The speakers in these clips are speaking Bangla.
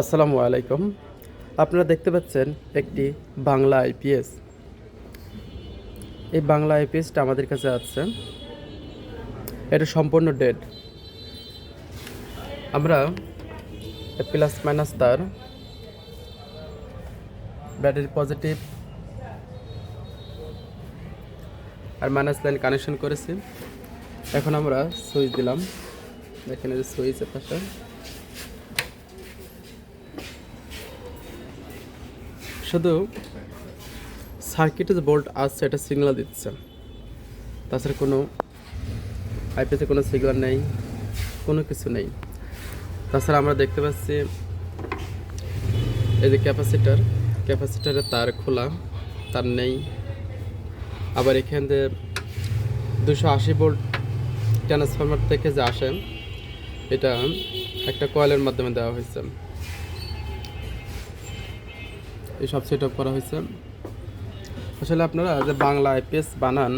আসসালামু আলাইকুম। আপনারা দেখতে পাচ্ছেন একটি বাংলা আইপিএস। এই বাংলা আইপিএসটা আমাদের কাছে আছে। এটা সম্পূর্ণ ডেড। আমরা প্লাস মাইনাস তার। Battery positive. আর মাইনাস লাইন কানেকশন করেছি। এখন আমরা সুইচ দিলাম। দেখেন সুইচের পাশে। শুধু সার্কিটে যে বোল্ট আসছে এটা সিগনাল দিচ্ছে। তাছাড়া কোনো আইপিএসে কোনো সিগনাল নেই, কোনো কিছু নেই। তাছাড়া আমরা দেখতে পাচ্ছি এই যে ক্যাপাসিটার ক্যাপাসিটারের তার খোলা, তার নেই। আবার এখান থেকে দুশো আশি ভোল্ট ট্রান্সফরমার থেকে যে আসে, এটা একটা কয়েলের মাধ্যমে দেওয়া হয়েছে। এই সব সেট করা হয়েছে। আসলে আপনারা যে বাংলা আইপিএস বানান,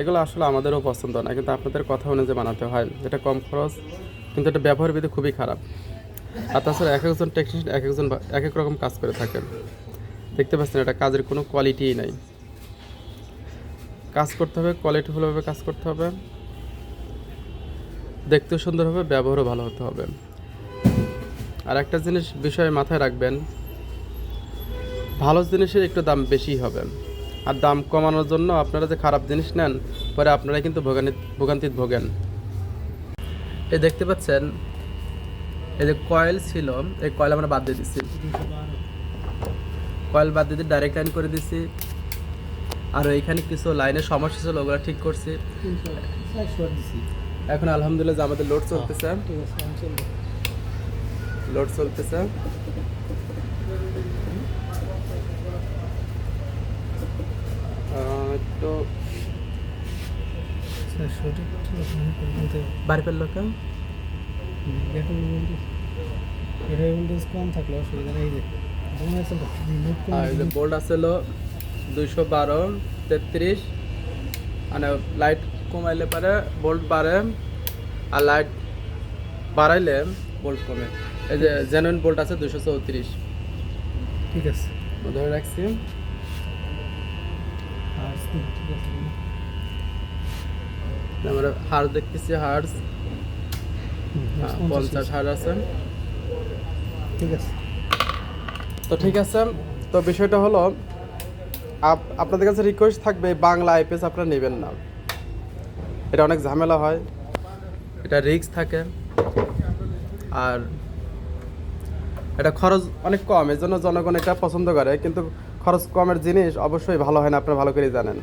এগুলো আসলে আমাদেরও পছন্দ না, কিন্তু আপনাদের কথা অনুযায়ী বানাতে হয়। এটা কম খরচ, কিন্তু এটা ব্যবহার বিধি খুবই খারাপ। আর তাছাড়া এক একজন টেকনিশিয়ান এক একজন এক এক রকম কাজ করে থাকেন। দেখতে পাচ্ছেন, এটা কাজের কোনো কোয়ালিটিই নাই। কাজ করতে হবে কোয়ালিটিফুলভাবে কাজ করতে হবে। দেখতেও সুন্দর হবে, ব্যবহারও ভালো হতে হবে। আর একটা জিনিস বিষয়ে মাথায় রাখবেন ভালো জিনিসের একটু দাম বেশি হবে। আর দাম কমানোর জন্য আপনারা যে খারাপ জিনিস নেন পরে আপনারা কিন্তু ভোগানি ভোগান্তিত ভোগেন। এই দেখতে পাচ্ছেন এই যে কয়েল ছিল এই কয়েল আমরা বাদ দিয়ে দিচ্ছি কয়েল বাদ দিয়ে ডাইরেক্ট লাইন করে দিছি। আর এইখানে কিছু লাইনের সমস্যা ছিল ওগুলো ঠিক করছি। এখন আলহামদুলিল্লাহ যে আমাদের লোড চলতেছে। লোড চলতেছে। একটু বাড়ি পেল কেন কম থাকলে অসুবিধা নেই যে আর যে বোল্ট আছিল দুইশো বারো তেত্রিশ। মানে লাইট কমাইলে পারে বোল্ট বাড়ে। আর লাইট বাড়াইলে বোল্ট কমে। এই যে জেনুইন বোল্ট আছে দুশো চৌত্রিশ। ঠিক আছে। ধরে রাখছি। আমরা হার দেখতেছি হার্স পঞ্চাশ হার আছে। ঠিক আছে। তো ঠিক আছে তো বিষয়টা হলো আপ- আপনাদের কাছে রিকোয়েস্ট থাকবে বাংলা আইপিএস আপনারা নেবেন না। এটা অনেক ঝামেলা হয়। এটা রিস্ক থাকে। আর এটা খরচ অনেক কম এর জন্য জনগণ এটা পছন্দ করে। কিন্তু খরচ কমের জিনিস অবশ্যই ভালো হয় না আপনারা ভালো করে জানেন।